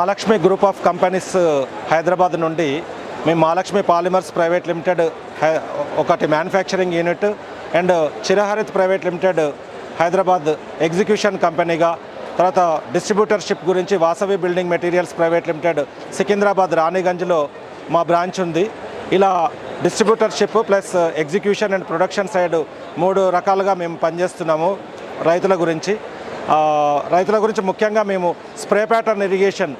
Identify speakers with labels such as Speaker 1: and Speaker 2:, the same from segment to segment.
Speaker 1: Mahalakshmi group of companies Hyderabad నుండి మేము Mahalakshmi polymers private limited హై- ఒకటి manufacturing unit and Chiraharit private limited Hyderabad execution కంపెనీగా తర్వాత distributorship గురించి Vasavi building materials private limited Secunderabad రాణిగంజ్లో మా branch ఉంది. ఇలా distributorship plus execution and production side మూడు రకాలుగా మేము పనిచేస్తున్నాము రైతుల గురించి. రైతుల గురించి ముఖ్యంగా మేము స్ప్రే ప్యాటర్న్ ఇరిగేషన్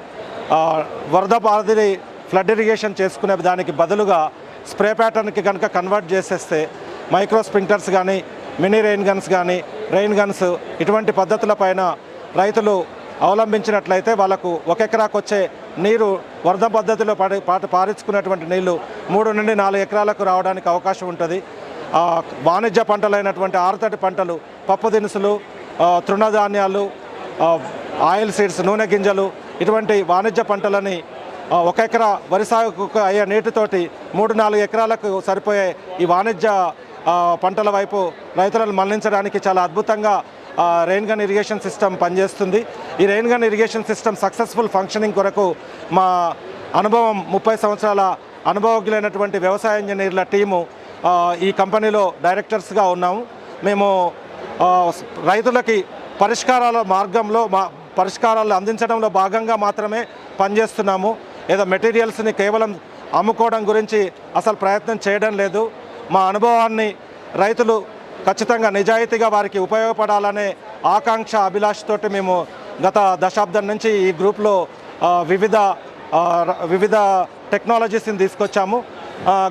Speaker 1: వరద బాధిని ఫ్లడ్ ఇరిగేషన్ చేసుకునే దానికి బదులుగా స్ప్రే ప్యాటర్న్కి కనుక కన్వర్ట్ చేసేస్తే మైక్రో స్ప్రింక్లర్స్ కానీ మినీ రెయిన్ గన్స్ కానీ రెయిన్ గన్స్ ఇటువంటి పద్ధతుల పైన రైతులు అవలంబించినట్లయితే వాళ్ళకు ఒక ఎకరాకు వచ్చే నీరు వరద పద్ధతిలో పడి పాట పారించుకున్నటువంటి నీళ్ళు మూడు నుండి నాలుగు ఎకరాలకు రావడానికి అవకాశం ఉంటుంది. వాణిజ్య పంటలైనటువంటి ఆరుతడి పంటలు పప్పు దినుసులు తృణధాన్యాలు ఆయిల్ సీడ్స్ నూనె గింజలు ఇటువంటి వాణిజ్య పంటలని ఒక ఎకరా వరి సాగుకు అయ్యే నీటితోటి మూడు నాలుగు ఎకరాలకు సరిపోయే ఈ వాణిజ్య పంటల వైపు రైతులను మళ్ళించడానికి చాలా అద్భుతంగా rain gun rain gun irrigation system పనిచేస్తుంది. ఈ rain gun irrigation system successful functioning కొరకు మా అనుభవం ముప్పై సంవత్సరాల అనుభవజ్ఞులైనటువంటి వ్యవసాయ ఇంజనీర్ల టీము ఈ కంపెనీలో డైరెక్టర్స్గా ఉన్నాము. మేము రైతులకి పరిష్కారాల మార్గంలో మా పరిష్కారాలు అందించడంలో భాగంగా మాత్రమే పనిచేస్తున్నాము. ఏదో మెటీరియల్స్ని కేవలం అమ్ముకోవడం గురించి అసలు ప్రయత్నం చేయడం లేదు. మా అనుభవాన్ని రైతులు ఖచ్చితంగా నిజాయితీగా వారికి ఉపయోగపడాలనే ఆకాంక్ష అభిలాషతోటి మేము గత దశాబ్దం నుంచి ఈ గ్రూప్లో వివిధ వివిధ టెక్నాలజీస్ని తీసుకొచ్చాము.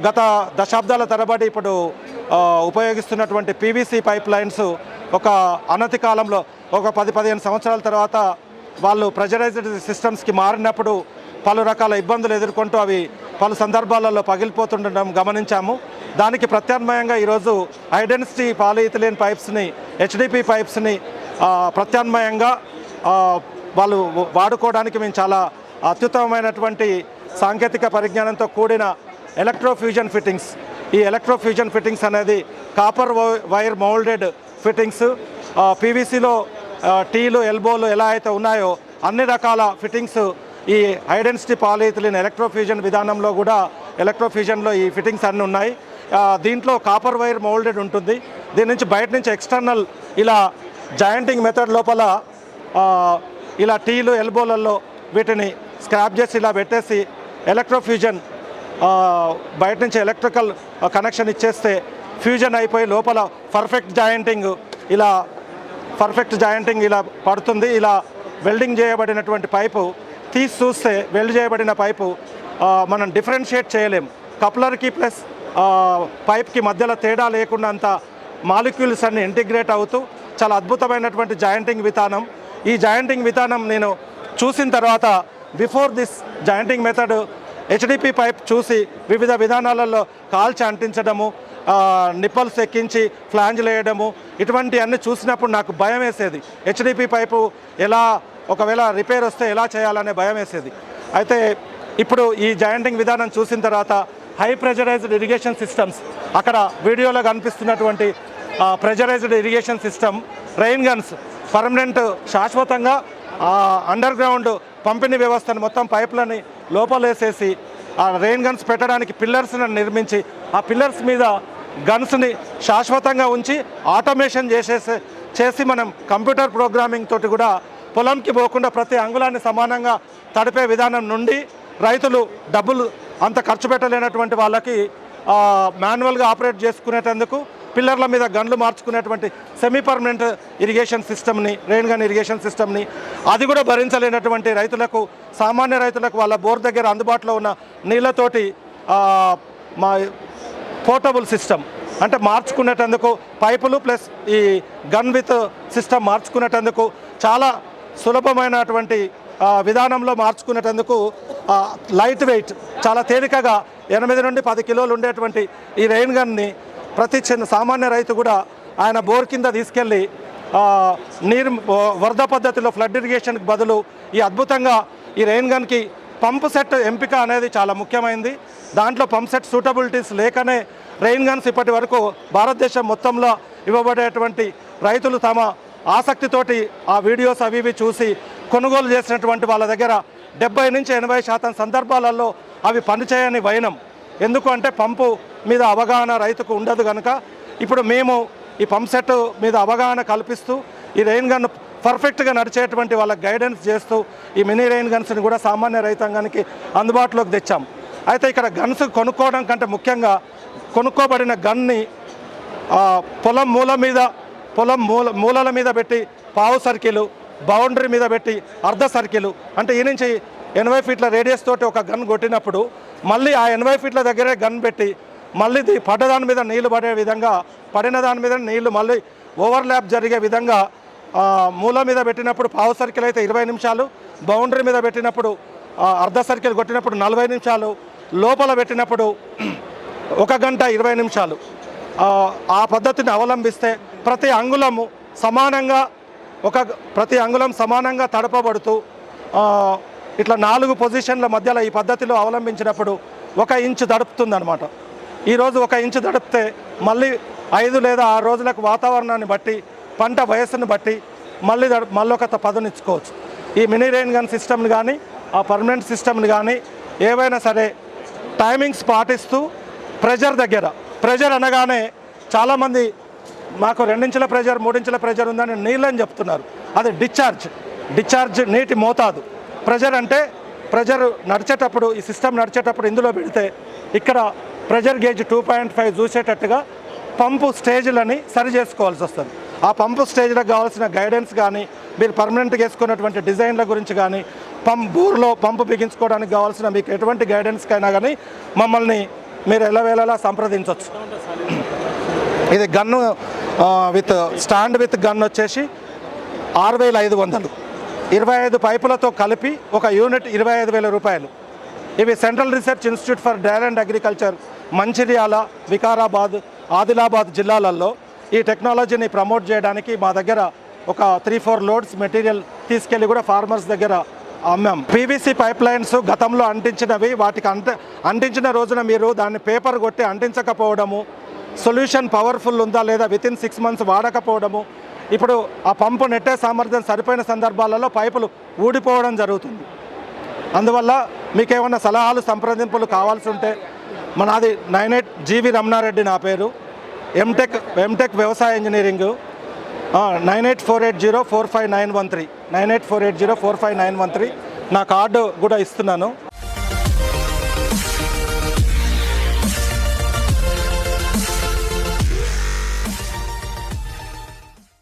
Speaker 1: గత దశాబ్దాల తరబడి ఇప్పుడు ఉపయోగిస్తున్నటువంటి పీవీసీ పైప్ లైన్స్ ఒక అనతి కాలంలో ఒక పది పదిహేను సంవత్సరాల తర్వాత వాళ్ళు ప్రెజరైజ్డ్ సిస్టమ్స్కి మారినప్పుడు పలు రకాల ఇబ్బందులు ఎదుర్కొంటూ అవి పలు సందర్భాలలో పగిలిపోతుండడం గమనించాము. దానికి ప్రత్యామ్నాయంగా ఈరోజు ఐడెన్సిటీ పాలిఇథిలిన్ పైప్స్ని హెచ్డిపి పైప్స్ని ప్రత్యామ్నాయంగా వాళ్ళు వాడుకోవడానికి మేము చాలా అత్యుత్తమమైనటువంటి సాంకేతిక పరిజ్ఞానంతో కూడిన ఎలక్ట్రోఫ్యూజన్ ఫిట్టింగ్స్ ఈ ఎలక్ట్రోఫ్యూజన్ ఫిట్టింగ్స్ అనేది కాపర్ వైర్ మౌల్డెడ్ ఫిట్టింగ్స్ పీవీసీలో టీలు ఎల్బోలు ఎలా అయితే ఉన్నాయో అన్ని రకాల ఫిట్టింగ్స్ ఈ ఐడెన్సిటీ పాలిథిలిన్ ఎలక్ట్రోఫ్యూజన్ విధానంలో కూడా ఎలక్ట్రోఫ్యూజన్లో ఈ ఫిట్టింగ్స్ అన్నీ ఉన్నాయి. దీంట్లో కాపర్ వైర్ మౌల్డెడ్ ఉంటుంది. దీని నుంచి బయట నుంచి ఎక్స్టర్నల్ ఇలా జాయింటింగ్ మెథడ్ లోపల ఇలా టీలు ఎల్బోలలో వీటిని స్క్రాప్ చేసి ఇలా పెట్టేసి ఎలక్ట్రోఫ్యూజన్ బయట నుంచి ఎలక్ట్రికల్ కనెక్షన్ ఇచ్చేస్తే ఫ్యూజన్ అయిపోయి లోపల పర్ఫెక్ట్ జాయింటింగ్ ఇలా పర్ఫెక్ట్ జాయింటింగ్ ఇలా పడుతుంది. ఇలా వెల్డింగ్ చేయబడినటువంటి పైపు తీసి చూస్తే వెల్డ్ చేయబడిన పైపు మనం డిఫరెన్షియేట్ చేయలేం. కప్లర్కి ప్లస్ పైప్కి మధ్యలో తేడా లేకుండా అంత మాలిక్యూల్స్ అన్ని ఇంటిగ్రేట్ అవుతూ చాలా అద్భుతమైనటువంటి జాయింటింగ్ విధానం. ఈ జాయింటింగ్ విధానం నేను చూసిన తర్వాత before this jointing method HDP pipe చూసి వివిధ విధానాలలో కాల్చి అంటించడము నిప్పల్స్ ఎక్కించి ఫ్లాంజ్లు వేయడము ఇటువంటి అన్ని చూసినప్పుడు నాకు భయం వేసేది. హెచ్డిపి పైపు ఎలా ఒకవేళ రిపేర్ వస్తే ఎలా చేయాలనే భయం వేసేది. అయితే ఇప్పుడు ఈ జాయింటింగ్ విధానం చూసిన తర్వాత హై ప్రెజరైజ్డ్ ఇరిగేషన్ సిస్టమ్స్ అక్కడ వీడియోలో కనిపిస్తున్నటువంటి pressurised irrigation system rain guns permanent శాశ్వతంగా అండర్ గ్రౌండ్ పంపిణీ వ్యవస్థను మొత్తం పైప్లని లోపలేసేసి ఆ రెయిన్ గన్స్ పెట్టడానికి పిల్లర్స్ని నిర్మించి ఆ పిల్లర్స్ మీద గన్స్ని శాశ్వతంగా ఉంచి ఆటోమేషన్ చేసేసి చేసి మనం కంప్యూటర్ ప్రోగ్రామింగ్ తోటి కూడా పొలంకి పోకుండా ప్రతి అంగుళాన్ని సమానంగా తడిపే విధానం నుండి రైతులు డబ్బులు అంత ఖర్చు పెట్టలేనటువంటి వాళ్ళకి మాన్యువల్గా ఆపరేట్ చేసుకునేటందుకు పిల్లర్ల మీద గన్లు మార్చుకునేటువంటి సెమీ పర్మనెంట్ ఇరిగేషన్ సిస్టమ్ని రెయిన్గన్ ఇరిగేషన్ సిస్టమ్ని అది కూడా భరించలేనటువంటి రైతులకు సామాన్య రైతులకు వాళ్ళ బోర్ దగ్గర అందుబాటులో ఉన్న నీళ్ళతోటి మా పోర్టబుల్ సిస్టమ్ అంటే మార్చుకునేటందుకు పైపులు ప్లస్ ఈ గన్ విత్ సిస్టమ్ మార్చుకునేటందుకు చాలా సులభమైనటువంటి విధానంలో మార్చుకునేటందుకు లైట్ వెయిట్ చాలా తేలికగా ఎనిమిది నుండి పది కిలోలు ఉండేటువంటి ఈ రెయిన్ గన్ని ప్రతి చిన్న సామాన్య రైతు కూడా ఆయన బోర్ కింద తీసుకెళ్ళి నీరు వరద పద్ధతిలో ఫ్లడ్ ఇరిగేషన్కి బదులు ఈ అద్భుతంగా ఈ రెయిన్ గన్కి పంప్ సెట్ ఎంపిక అనేది చాలా ముఖ్యమైనది దాంట్లో పంప్ సెట్ సూటబిలిటీస్ లేకనే రెయిన్ గన్స్ ఇప్పటి వరకు భారతదేశం మొత్తంలో ఇవ్వబడేటువంటి రైతులు తమ ఆసక్తితోటి ఆ వీడియోస్ అవి ఇవి చూసి కొనుగోలు చేసినటువంటి వాళ్ళ దగ్గర డెబ్బై నుంచి ఎనభై శాతం సందర్భాలలో అవి పనిచేయని వైనం. ఎందుకు అంటే పంపు మీద అవగాహన రైతుకు ఉండదు కనుక ఇప్పుడు మేము ఈ పంప్ సెట్ మీద అవగాహన కల్పిస్తూ ఈ రెయిన్ గన్ పర్ఫెక్ట్గా నడిచేటువంటి వాళ్ళకి గైడెన్స్ చేస్తూ ఈ మినీ రెయిన్ గన్స్ని కూడా సామాన్య రైతాంగానికి అందుబాటులోకి తెచ్చాం. అయితే ఇక్కడ గన్స్ కొనుక్కోవడం కంటే ముఖ్యంగా కొనుక్కోబడిన గన్ని పొలం మూల మీద పొలం మూల మూలల మీద పెట్టి పావు సర్కిలు బౌండరీ మీద పెట్టి అర్ధ సర్కిలు అంటే ఈ నుంచి ఎనభై ఫీట్ల రేడియస్ తోటి ఒక గన్ కొట్టినప్పుడు మళ్ళీ ఆ ఎనభై ఫీట్ల దగ్గరే గన్ పెట్టి మళ్ళీ పడ్డదాని మీద నీళ్ళు పడే విధంగా పడిన దాని మీద నీళ్ళు మళ్ళీ ఓవర్లాప్ జరిగే విధంగా మూల మీద పెట్టినప్పుడు పావు సర్కిల్ అయితే ఇరవై నిమిషాలు బౌండరీ మీద పెట్టినప్పుడు అర్ధ సర్కిల్ కొట్టినప్పుడు నలభై నిమిషాలు లోపల పెట్టినప్పుడు ఒక గంట ఇరవై నిమిషాలు. ఆ, పద్ధతిని అవలంబిస్తే ప్రతి అంగుళము సమానంగా ఒక ప్రతి అంగుళం సమానంగా తడపబడుతూ ఇట్లా నాలుగు పొజిషన్ల మధ్యలో ఈ పద్ధతిలో అవలంబించినప్పుడు ఒక ఇంచు దడుపుతుందనమాట ఈరోజు ఒక ఇంచు తడిపితే మళ్ళీ ఐదు లేదా ఆరు రోజులకు వాతావరణాన్ని బట్టి పంట వయస్సును బట్టి మళ్ళీ మళ్ళొక మళ్ళీ పదునిచ్చుకోవచ్చు. ఈ మినీ రెయిన్ గన్ సిస్టమ్ని కానీ ఆ పర్మనెంట్ సిస్టమ్ని కానీ ఏవైనా సరే టైమింగ్స్ పాటిస్తూ ప్రెజర్ దగ్గర ప్రెజర్ అనగానే చాలామంది మాకు రెండించల ప్రెజర్ మూడించుల ప్రెజర్ ఉందని నీళ్ళని చెప్తున్నారు. అది డిశ్చార్జ్ డిశ్చార్జ్ నీటి మోతాదు. ప్రెజర్ అంటే ప్రెజర్ నడిచేటప్పుడు ఈ సిస్టమ్ నడిచేటప్పుడు ఇందులో పెడితే ఇక్కడ pressure gauge two point five చూసేటట్టుగా pump స్టేజ్లని సరి చేసుకోవాల్సి వస్తుంది ఆ పంపు స్టేజ్లకు కావాల్సిన గైడెన్స్ కానీ మీరు పర్మనెంట్గా వేసుకున్నటువంటి డిజైన్ల గురించి కానీ పంప్ బోర్లో పంపు బిగించుకోవడానికి కావాల్సిన మీకు ఎటువంటి గైడెన్స్కైనా కానీ మమ్మల్ని మీరు ఎలవేళలా సంప్రదించవచ్చు ఇది gun with stand with gun వచ్చేసి ఆరు వేల ఐదు వందలు. ఇరవై ఐదు పైపులతో కలిపి ఒక యూనిట్ ఇరవై ఐదు వేల రూపాయలు. ఇవి central research institute for dry and agriculture Mancherial Vikarabad Adilabad జిల్లాలలో ఈ టెక్నాలజీని ప్రమోట్ చేయడానికి మా దగ్గర ఒక త్రీ ఫోర్ లోడ్స్ మెటీరియల్ తీసుకెళ్ళి కూడా ఫార్మర్స్ దగ్గర అమ్మాం. పీవీసీ పైప్ లైన్స్ గతంలో అంటించినవి వాటికి అంట అంటించిన రోజున మీరు దాన్ని పేపర్ కొట్టి అంటించకపోవడము సొల్యూషన్ పవర్ఫుల్ ఉందా లేదా విత్ ఇన్ సిక్స్ మంత్స్ వాడకపోవడము ఇప్పుడు ఆ పంపు నెట్టే సామర్థ్యం సరిపోయిన సందర్భాలలో పైపులు ఊడిపోవడం జరుగుతుంది. అందువల్ల మీకు ఏమైనా సలహాలు సంప్రదింపులు కావాల్సి ఉంటే మనది నైన్ ఎయిట్ జీవి రమణారెడ్డి నా పేరు. ఎంటెక్ ఎంటెక్ వ్యవసాయ engineering nine eight four eight zero four five nine one three nine eight four eight zero four five nine one three నా కార్డు కూడా ఇస్తున్నాను.